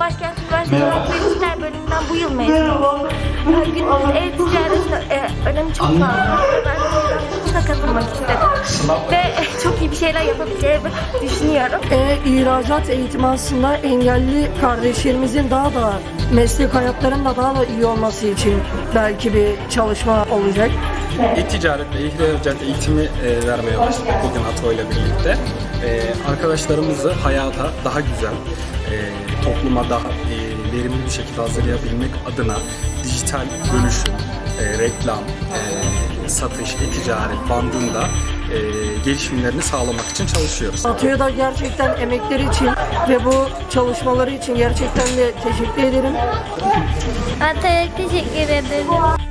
Başkent Üniversitesi bölümünden bu yıl mezunum. Ee, Günümüz e-ticaret e, önemi çok fazla. Ben buna katılmak istedim. Ve çok iyi bir şeyler yapabileceğimi düşünüyorum. E-ihracat eğitimi aslında engelli kardeşlerimizin daha da meslek hayatlarında daha da iyi olması için belki bir çalışma olacak. E-ticaret ve ihracat eğitimi e, vermeye başladık bugün Ato ile birlikte. E, arkadaşlarımızı hayata daha güzel, e, topluma daha e, verimli bir şekilde hazırlayabilmek adına dijital dönüşüm, e, reklam, e, satış, e-ticaret bandında e, gelişimlerini sağlamak için çalışıyoruz. Atıya da gerçekten emekleri için ve bu çalışmaları için gerçekten de teşekkür ederim. Ben teşekkür ederim.